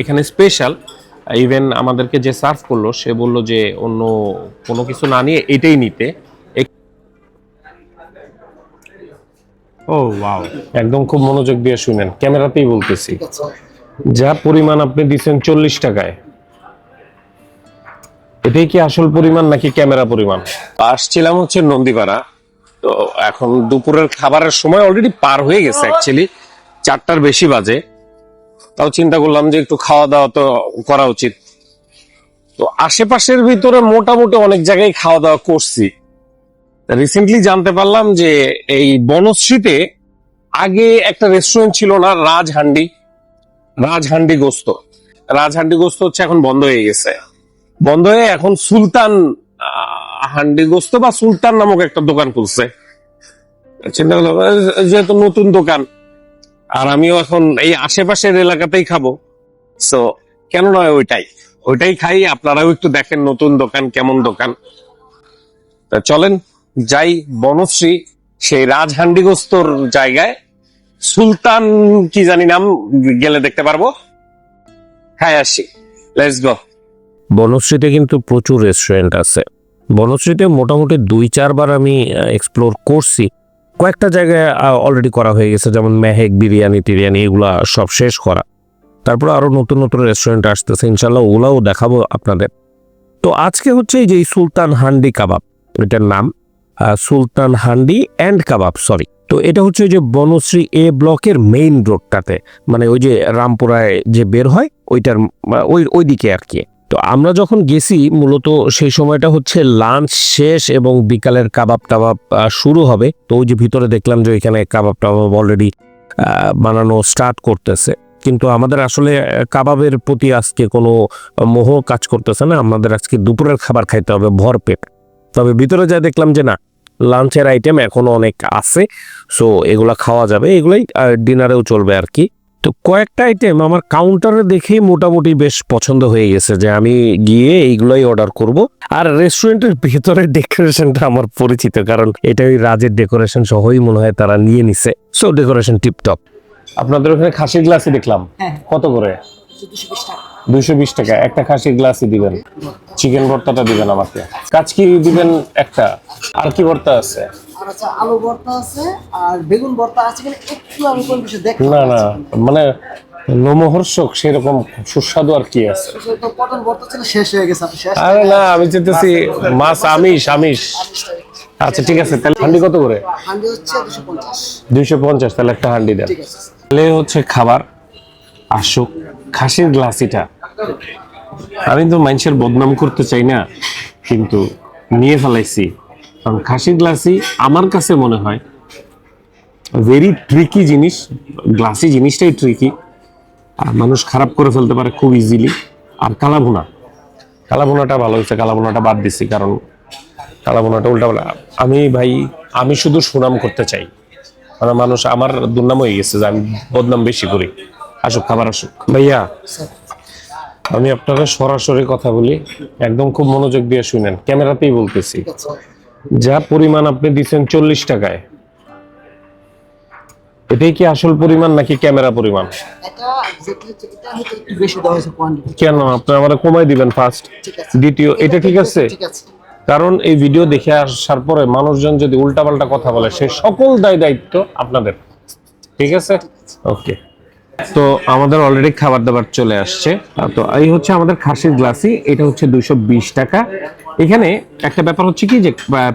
এখানে special even আমাদেরকে যে সার্ভ করল সে বলল যে অন্য কোনো কিছু না নিয়ে এটাই নিতে। ও ওয়াও একদম খুব মনোযোগ দিয়ে শুনেন। ক্যামেরাতেই বলতেছি। যা পরিমাণ আপনি দিচ্ছেন চল্লিশ টাকায়। এটাই কি আসল পরিমাণ নাকি ক্যামেরা পরিমাণ? আসছিলাম হচ্ছে নন্দীপাড়া। তো এখন দুপুরের খাবারের সময় অলরেডি পার হয়ে গেছে অ্যাকচুয়ালি চারটার বেশি বাজে। তাও চিন্তা করলাম যে একটু খাওয়া দাওয়া তো করা উচিত। তো আশেপাশের ভিতরে মোটামুটি অনেক জায়গায় খাওয়া দাওয়া করছি। রিসেন্টলি জানতে পারলাম যে এই বনশ্রীতে আগে একটা রেস্টুরেন্ট ছিল না রাজহান্ডি। রাজহান্ডি গোস্ত। রাজহান্ডি গোস্ত হচ্ছে এখন বন্ধ হয়ে গেছে। বন্ধ হয়ে এখন সুলতান আহ, হান্ডি গোস্ত বা সুলতান নামক একটা দোকান খুলছে। চিন্তা করলাম যেহেতু নতুন দোকান আর আমিও এখন এই আশেপাশের এলাকাতেই খাব। সো কেন নয় ওইটাই? ওইটাই খাই আপনারাও একটু দেখেন নতুন দোকান কেমন দোকান। তা চলেন যাই বনশ্রী সেই রাজহান্ডি গোস্তর জায়গায়। সুলতান কি জানি নাম গেলে দেখতে পারব। হ্যাঁ আসি। লেটস গো বনশ্রীতে কিন্তু প্রচুর রেস্টুরেন্ট আছে। বনশ্রীতে মোটামুটি দুই, চারবার আমি এক্সপ্লোর করছি। কয়েকটা জায়গায় অলরেডি করা হয়ে গেছে, যেমন মেহেক, বিরিয়ানি, টিরিয়ানি, এগুলা সব শেষ করা। তারপর আরও নতুন নতুন রেস্টুরেন্ট আসতেছে ইনশাল্লাহ ওগুলাও দেখাবো আপনাদের। তো আজকে হচ্ছে এই যে সুলতান হান্ডি কাবাব, এটার নাম Sultan handi and kebab sorry তো এটা হচ্ছে যে বনশ্রী এ ব্লকের মেইন রোডটাতে মানে ওই যে রামপুরায় যে বের হয়, ওইটার ওই ওই দিকে আর কি। তো আমরা যখন গেছি, মূলত সেই সময়টা হচ্ছে লাঞ্চ শেষ এবং বিকালের কাবাব টাবাব শুরু হবে। তো ওই যে ভিতরে দেখলাম যে ওইখানে কাবাব টাবাব অলরেডি বানানো স্টার্ট করতেছে। কিন্তু আমাদের আসলে কাবাবের প্রতি আজকে কোনো মোহ কাজ করতেছে না। আমাদের আজকে দুপুরের খাবার খাইতে হবে ভরপেট। তবে ভিতরে যা দেখলাম যে না, লাঞ্চের আইটেম এখনও অনেক আছে। সো এগুলা খাওয়া যাবে। এগুলাই ডিনারেও চলবে আর কি। তো কয়েকটা আইটেম আমার কাউন্টারে দেখেই মোটামুটি বেশ পছন্দ হয়ে গেছে যে আমি গিয়ে এইগুলোই অর্ডার করব। আর রেস্টুরেন্টের ভেতরে ডেকোরেশনটা আমার পরিচিত কারণ এটা ওই রাজের ডেকোরেশন সহই মনে হয় তারা নিয়ে নিছে। সো ডেকোরেশন টিপটপ আপনাদের ওখানে খাসির গ্লাসই দেখলাম। হ্যাঁ। কত করে? দুইশো বিশ টাকা। একটা খাসির গ্লাসই দিবেন। চিকেন ভর্তাটা দিবেন আমাকে। কাজ কি দিবেন একটা? আর কি ভর্তা আছে? আর হচ্ছে আলু ভর্তা আছে আর বেগুন ভর্তা আছে কিনা একটু আমি কোন বিষয়ে দেখতে না না মানে লোমহর্ষক সেরকম সুস্বাদু আর কি আছে। শেষ হয়ে গেছে আরে না আমি চেতেছি মাছ আমিষ আমিষ। আচ্ছা ঠিক আছে তাহলে হান্ডি কত করে? হান্ডি হচ্ছে তাহলে একটা হান্ডি দেন। তাহলে হচ্ছে খাবার আসুক খাসির গ্লাসিটা আমি তো মানুষের বদনাম করতে চাই না কিন্তু নিয়ে ফেলাইছি। কারণ খাসির গ্লাসি আমার কাছে মনে হয় ভেরি ট্রিকি জিনিস, গ্লাসি জিনিসটাই ট্রিকি আর মানুষ খারাপ করে ফেলতে পারে খুব ইজিলি আর কালাভুনা। কালাভুনাটা ভালো হয়েছে, কালাভুনাটা বাদ দিছি কারণ কালাভুনাটা উল্টা আমি ভাই, আমি শুধু সুনাম করতে চাই। মানে মানুষ, আমার দুর্নাম হয়ে গেছে যে আমি বদনাম বেশি করি। আসুক, খাবার আসুক। ভাইয়া, আমি আপনারা সরাসরি কথা বলি, একদম খুব মনোযোগ দিয়ে শুনেন। ক্যামেরাতেই বলতেছি। যা পরিমাণ আপনি দিচ্ছেন চল্লিশ টাকায় এটাই কি আসল পরিমাণ নাকি ক্যামেরা পরিমাণ? কেন? আপনি আমার কমাই দিবেন ফার্স্ট দ্বিতীয় এটা ঠিক আছে? ঠিক আছে কারণ এই ভিডিও দেখে আসার পরে মানুষজন যদি উল্টাপাল্টা কথা বলে সেই সকল দায় দায়িত্ব আপনাদের। ঠিক আছে? ওকে তো আমাদের অলরেডি খাবার দাবার চলে আসছে। তো এই হচ্ছে আমাদের খাসির গ্লাসি এটা হচ্ছে দুইশো বিশ টাকা। এখানে একটা ব্যাপার হচ্ছে কি যে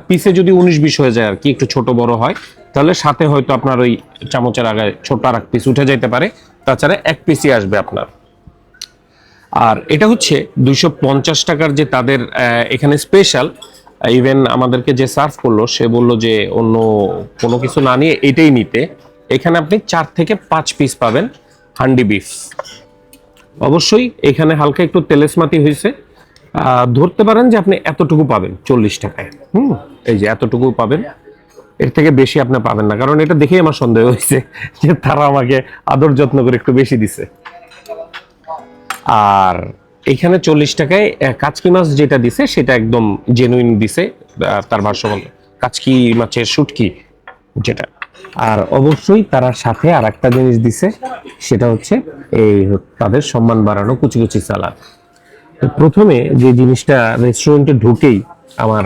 পিসে যদি উনিশ বিশ হয়ে যায় আর কি, একটু ছোট বড় হয়, তাহলে সাথে হয়তো আপনার ওই চামচের আগে ছোট আর এক পিস উঠে যেতে পারে। তাছাড়া এক পিসই আসবে আপনার। আর এটা হচ্ছে দুইশো পঞ্চাশ টাকার যে তাদের এখানে স্পেশাল ইভেন আমাদেরকে যে সার্ভ করল, সে বলল যে অন্য কোনো কিছু না নিয়ে এটাই নিতে। এখানে আপনি চার থেকে পাঁচ পিস পাবেন। হান্ডি বিফ। অবশ্যই এখানে হালকা একটু তেলেসমাতি হয়েছে। ধরতে পারেন যে আপনি এতটুকু পাবেন, চল্লিশ টাকায়। হুম, এই যে এতটুকু পাবেন। এর থেকে বেশি আপনি পাবেন না, কারণ এটা দেখেই আমার সন্দেহ হয়েছে যে তারা আমাকে আদর যত্ন করে একটু বেশি দিছে। আর এখানে চল্লিশ টাকায় কাচকি মাছ যেটা দিছে, সেটা একদম জেনুইন দিছে তার ভাষ্য মতো কাচকি মাছের শুটকি যেটা। আর অবশ্যই তারা সাথে আর একটা জিনিস দিছে, সেটা হচ্ছে এই তাদের সম্মান বাড়ানো কুচি কুচি সালাদ। তো প্রথমে যে জিনিসটা রেস্টুরেন্টে ঢুকেই আমার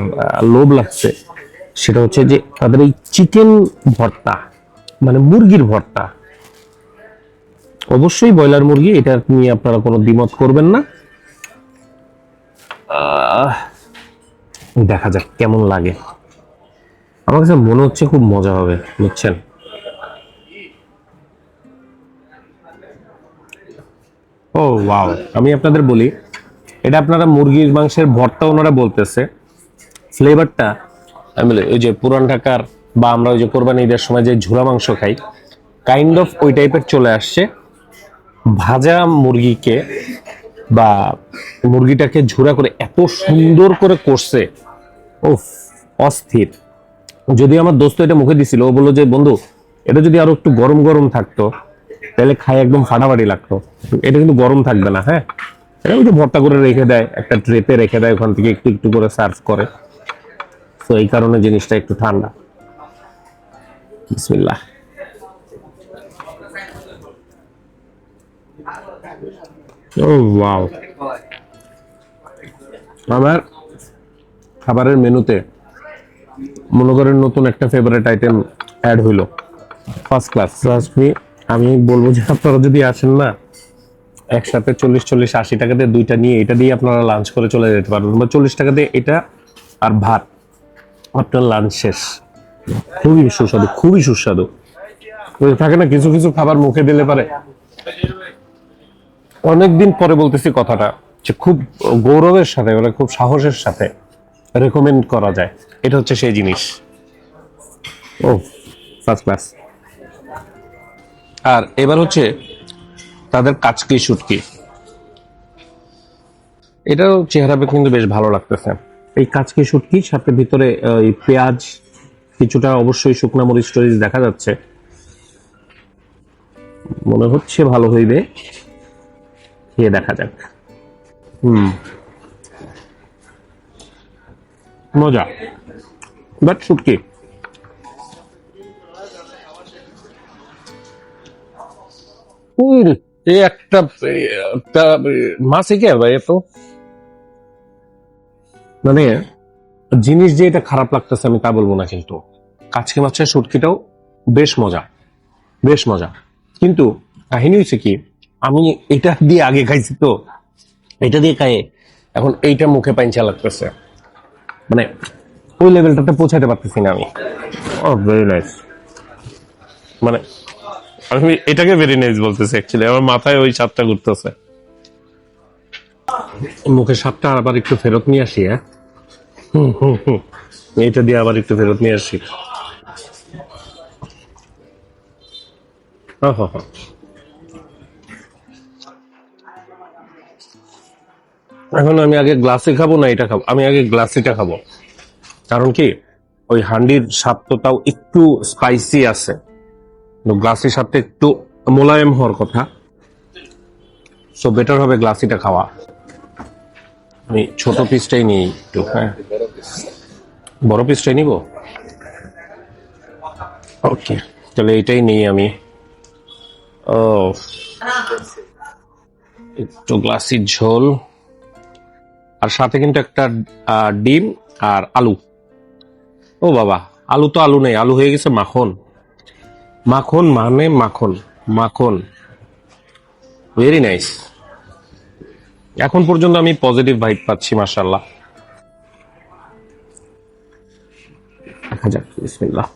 লোভ লাগছে, সেটা হচ্ছে যে তাদের এই চিকেন ভর্তা মানে মুরগির ভর্তা। অবশ্যই ব্রয়লার মুরগি, এটা নিয়ে আপনারা কোনো দ্বিমত করবেন না। দেখা যাক কেমন লাগে। আমার কাছে মনে হচ্ছে খুব মজা হবে, বুঝছেন? ও ওয়াও আমি আপনাদের বলি, এটা আপনারা মুরগির মাংসের ভর্তা ওনারা বলতেছে। ফ্লেভারটা, আমি বলি ওই যে পুরান ঢাকার বা আমরা ওই যে কোরবানি ঈদের সময় যে ঝুরা মাংস খাই কাইন্ড অফ ওই টাইপের চলে আসছে। ভাজা মুরগিকে বা মুরগিটাকে ঝুরা করে এত সুন্দর করে করছে ও অস্থির। যদি আমার দোস্ত এটা মুখে দিছিল, ও বলল যে, বন্ধু, এটা যদি আরও একটু গরম গরম থাকতো, তাহলে খাই একদম ফাটাফাটি লাগতো। এটা কিন্তু গরম থাকবে না হ্যাঁ? এটা যে ভর্তা করে রেখে দেয়, একটা ট্রেতে রেখে দেয়, ওখান থেকে একটু একটু করে সার্ভ করে। তো এই কারণে জিনিসটা একটু ঠান্ডা। বিসমিল্লাহ। Oh, wow. আমার খাবারের মেনুতে মনে করেন নতুন একটা ফেভারিট আইটেম অ্যাড হইল। ফার্স্ট ক্লাস ট্রাস্ট মি আমি বলব যে আপনারা যদি আসেন না একসাথে চল্লিশ চল্লিশ আশি টাকা দিয়ে দুইটা নিয়ে এটা দিয়ে আপনারা লাঞ্চ করে চলে যেতে পারবেন। বা চল্লিশ টাকা দিয়ে এটা আর ভাত আপনার লাঞ্চ শেষ। খুবই সুস্বাদু খুবই সুস্বাদু। থাকে না কিছু কিছু খাবার মুখে দিলে পারে। অনেকদিন পরে বলতেছি কথাটা যে খুব গৌরবের সাথে মানে খুব সাহসের সাথে রেকমেন্ড করা যায়। এটা হচ্ছে সেই জিনিস। ও ফার্স্ট ক্লাস আর এবার হচ্ছে তাদের কাচকি শুটকি এটাও চেহারা কিন্তু বেশ ভালো লাগতেছে। এই কাচকি শুটকি সাথে ভিতরে এই পেঁয়াজ, কিছুটা অবশ্যই শুকনা মরিচ টরিচ দেখা যাচ্ছে। মনে হচ্ছে ভালো হইবে। খেয়ে দেখা যাক। হুম। মজা। বাট শুটকি এই একটা মাছ কে ভাই এত? মানে জিনিস যে এটা খারাপ লাগতেছে আমি তা বলব না কিন্তু। কাচকি মাছের শুটকিটাও বেশ মজা। বেশ মজা। কিন্তু কাহিনী হচ্ছে কি, আমি এটা দিয়ে আগে খাইছি তো। এটা দিয়ে খাই এখন এইটা মুখে পাইঞ্চা লাগতেছে। মানে ওই লেভেলটাতে পৌঁছাতে পারতেছি না আমি। ও ভেরি নাইস মানে আমি এটাকে ভেরি নাইস বলতেছি অ্যাকচুয়ালি আমার মাথায় ওই স্বাদটা ঘুরতেছে। মুখে স্বাদটা আবার একটু ফেরত নিয়ে আসি হ্যাঁ? হুম, হুম, হুম। এইটা দিয়ে আবার একটু ফেরত নিয়ে আসি। ও হো হো। এখন আমি আগে গ্লাসে খাব না এটা খাব? আমি আগে গ্লাসিটা খাব। কারণ কি? ওই হান্ডির স্বাদ তো তাও একটু স্পাইসি আছে। গ্লাসির স্বাদটা একটু মোলায়েম হওয়ার কথা। সো বেটার হবে গ্লাসিটা খাওয়া। আমি ছোট পিসটাই নিই একটু হ্যাঁ? বড় পিসটাই নিব? ওকে তাহলে এটাই নিই আমি। ও, একটু গ্লাসির ঝোল। আর সাথে কিন্তু একটা ডিম আর আলু। ও বাবা, আলু তো আলু নেই, আলু হয়ে গেছে মাখন। মাখন মানে মাখন মাখন। ভেরি নাইস এখন পর্যন্ত আমি পজিটিভ ভাইব পাচ্ছি বিসমিল্লাহ।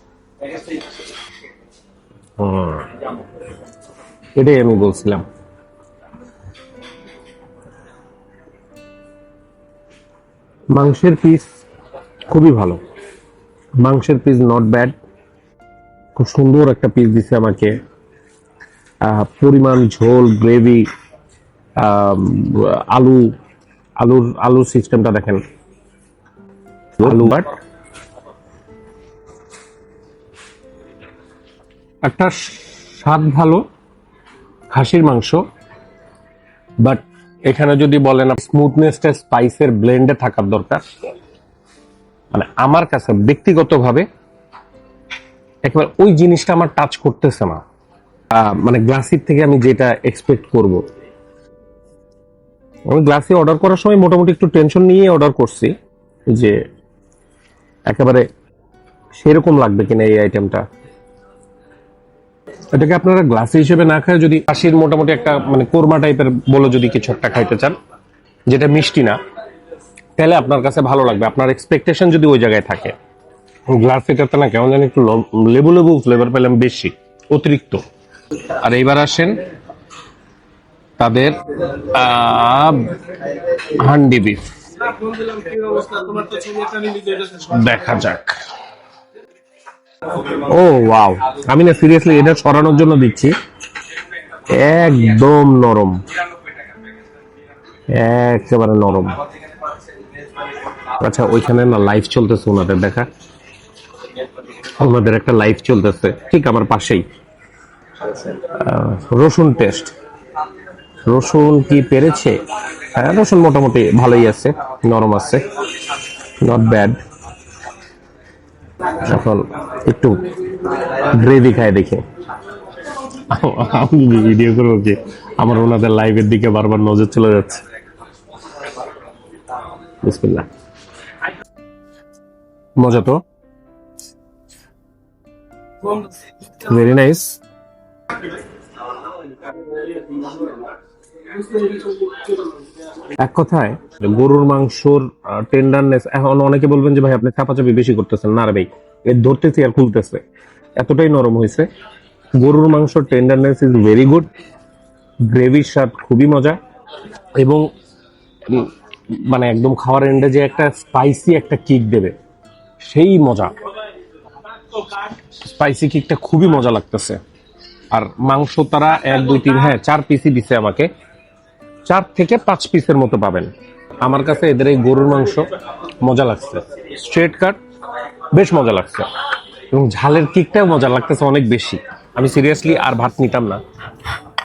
এটাই আমি বলছিলাম। মাংসের পিস খুবই ভালো। মাংসের পিস নট ব্যাড খুব সুন্দর একটা পিস দিছে আমাকে। পরিমাণ ঝোল গ্রেভি আলু আলুর আলুর সিস্টেমটা দেখেন। আলু বাট একটা স্বাদ ভালো খাসির মাংস বাট এখানে যদি বলেন স্মুথনেসটা স্পাইসের ব্লেন্ডে থাকার দরকার মানে আমার কাছে ব্যক্তিগতভাবে একবার ওই জিনিসটা আমার টাচ করতেছে না। মানে গ্লাসির থেকে আমি যেটা এক্সপেক্ট করব। আমি গ্লাসি অর্ডার করার সময় মোটামুটি একটু টেনশন নিয়ে অর্ডার করছি যে একেবারে সেরকম লাগবে কিনা এই আইটেমটা এটাকে আপনারা গ্লাসি হিসেবে না খায় যদি কাশির মোটামুটি একটা মানে কোরমা টাইপের বলে যদি কিছু একটা খাইতে চান, যেটা মিষ্টি না, তাহলে আপনার কাছে ভালো লাগবে। আপনার এক্সপেকটেশন যদি ওই জায়গায় থাকে। গ্লাস এটাতে না কেমন জানি একটু লেবু লেবু ফ্লেভার পেলাম বেশি, অতিরিক্ত। আর এইবার আসেন তাদের হান্ডি বিফ। দেখা যাক। ও ওয়াও আমি না সিরিয়াসলি এটা সরানোর জন্য দিচ্ছি। একদম নরম। একেবারে নরম। আচ্ছা ওইখানে না লাইভ চলতেছে ওনাদের, দেখা। ওনাদের একটা লাইভ চলতেছে, ঠিক আমার পাশেই। রসুন টেস্ট রসুন কি পেরেছে? হ্যাঁ রসুন মোটামুটি ভালোই আছে, নরম আছে। নট ব্যাড এখন একটু গ্রেভি খায় দেখে। আমি ভিডিও করব কি আমার ওনাদের লাইভের দিকে বারবার নজর চলে যাচ্ছে। বিসমিল্লাহ। মজা তো? ভেরি নাইস এক কথায়, গরুর মাংসর টেন্ডারনেস এখন অনেকে বলবেন যে ভাই আপনি চাপাচাপি বেশি করতেছেন। না ভাই এর ধরতেছি আর খুলতেছে। এতটাই নরম হয়েছে। গরুর মাংসর টেন্ডারনেস ইজ ভেরি গুড গ্রেভির স্বাদ খুবই মজা। এবং মানে একদম খাওয়ার এন্ডে যে একটা স্পাইসি একটা কিক দেবে, সেই মজা। স্পাইসি কিকটা খুবই মজা লাগতেছে। আর মাংস তারা এক, দুই, তিন হ্যাঁ চার পিসই দিছে আমাকে। চার থেকে পাঁচ পিসের মতো পাবেন। আমার কাছে এদের এই গরুর মাংস মজা লাগছে। স্ট্রেট কাট বেশ মজা লাগছে। এবং ঝালের কিকটাও মজা লাগতেছে অনেক বেশি। আমি সিরিয়াসলি আর ভাত নিতাম না।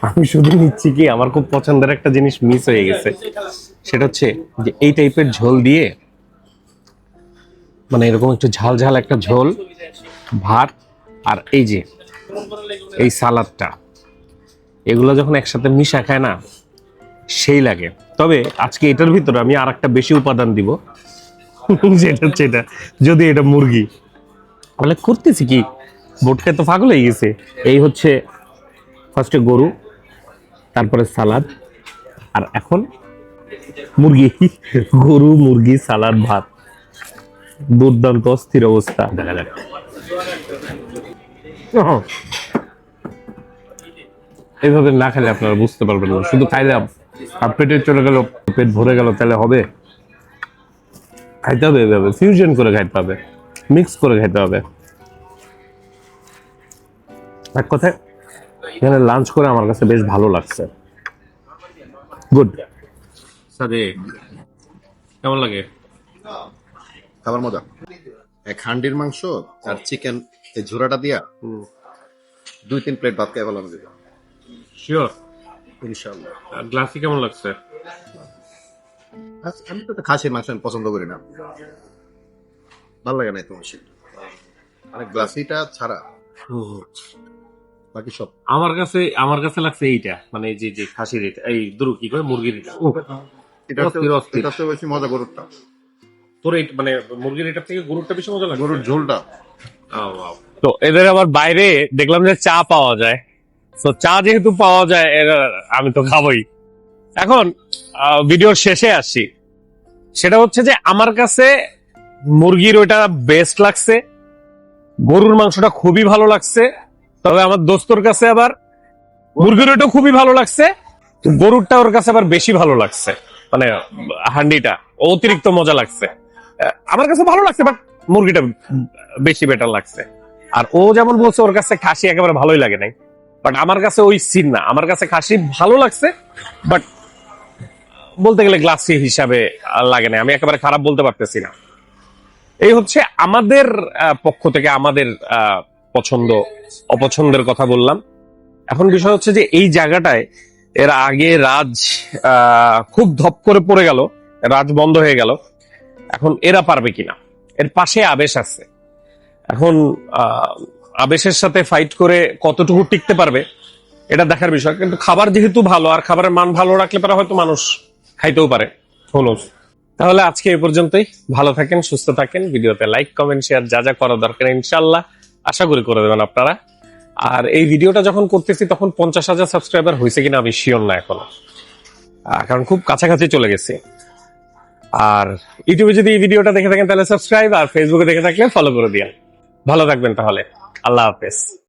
আমি শুধু নিচ্ছি কি, আমার খুব পছন্দের একটা জিনিস মিস হয়ে গেছে। সেটা হচ্ছে যে এই টাইপের ঝোল দিয়ে মানে এরকম একটু ঝাল ঝাল একটা ঝোল, ভাত আর এই যে, এই সালাদটা। এগুলো যখন একসাথে মিশা খায় না সেই লাগে। তবে আজকে এটার ভিতরে আমি আর একটা বেশি উপাদান দিব। যেটা হচ্ছে এটা যদি এটা মুরগি। তাহলে করতেছি কি? বোটকে তো পাগল হয়ে গেছে। এই হচ্ছে ফার্স্টে গরু তারপরে সালাদ আর এখন মুরগি। গরু মুরগি সালাদ ভাত। দুর্দান্ত অস্থির অবস্থা। দেখা যাক। এইভাবে না খেলে আপনারা বুঝতে পারবেন না। শুধু খাইলাম আর পেটে চলে গেল পেট ভরে গেল তাহলে হবে? খাইতে হবে এভাবে ফিউশন করে খাইতে হবে মিক্স করে খাইতে হবে। এক কথায় এখানে লাঞ্চ করে আমার কাছে বেশ ভালো লাগছে। গুড সাদে কেমন লাগে? খাবার মজা। এক হান্ডির মাংস আর চিকেন এই ঝোড়াটা দিয়া দুই তিন প্লেট ভাত খাই ভালো আমি শিওর ইনশাল্লাহ গ্লাসি কেমন লাগছে? আচ্ছা, আমি তো একটা খাসির মাংস আমি পছন্দ করি না। ভালো লাগে না তোমার সেটা মানে গ্লাসিটা ছাড়া। বাকি সব। আমার কাছে আমার কাছে লাগছে এইটা মানে যে যে খাসির এটা এই দুরু কি কয় মুরগির এটা। এটা। এটা বেশি মজা গরুরটা। তোর এই মানে মুরগির এটা থেকে গরুরটা বেশি মজা লাগে গরুর ঝোলটা। তো এদের আবার বাইরে দেখলাম যে চা পাওয়া যায়। তো চা যেহেতু পাওয়া যায়, এর, আমি তো খাবোই। এখন ভিডিওর শেষে আসি। সেটা হচ্ছে যে, আমার কাছে মুরগির ওইটা বেস্ট লাগছে। গরুর মাংসটা খুবই ভালো লাগছে। তবে আমার দোস্তর কাছে আবার মুরগির ওইটা খুবই ভালো লাগছে। গরুরটা ওর কাছে আবার বেশি ভালো লাগছে। মানে হান্ডিটা, অতিরিক্ত মজা লাগছে। আমার কাছে ভালো লাগছে বাট মুরগিটা বেশি বেটার লাগছে। আর ও যেমন বলছে, ওর কাছে খাসি একেবারে ভালোই লাগে নাই। বাট আমার কাছে ওই সিন না। আমার কাছে খাসি ভালো লাগছে, বাট বলতে গেলে গ্লাসি হিসাবে লাগে না। আমি একেবারে খারাপ বলতে পারতেছি না। এই হচ্ছে আমাদের পক্ষ থেকে আমাদের পছন্দ, অপছন্দের কথা বললাম। এখন বিষয় হচ্ছে যে এই জায়গাটায় এর আগে রাজ খুব ধপ করে পড়ে গেল, রাজ বন্ধ হয়ে গেল। এখন এরা পারবে কিনা? এর পাশে আবেশ আছে। এখন আবেশের সাথে ফাইট করে কতটুকু টিকতে পারবে এটা দেখার বিষয়। কিন্তু খাবার যেহেতু ভালো আর খাবারের মান ভালো রাখলে পরে হয়তো মানুষ খাইতেও পারে। হনুস তাহলে আজকে এই পর্যন্তই। ভালো থাকেন সুস্থ থাকেন। ভিডিওতে লাইক কমেন্ট শেয়ার যা যা করা দরকার ইনশাল্লাহ আশা করি করে দেবেন আপনারা। আর এই ভিডিওটা যখন করতেছি তখন পঞ্চাশ হাজার সাবস্ক্রাইবার হয়েছে কিনা আমি শিওর না এখনও। কারণ খুব কাছাকাছি চলে গেছে। আর ইউটিউবে যদি এই ভিডিওটা দেখে থাকেন তাহলে সাবস্ক্রাইব আর ফেসবুকে দেখে থাকলে ফলো করে দিন ভালো থাকবেন তাহলে। আল্লাহ হাফেজ।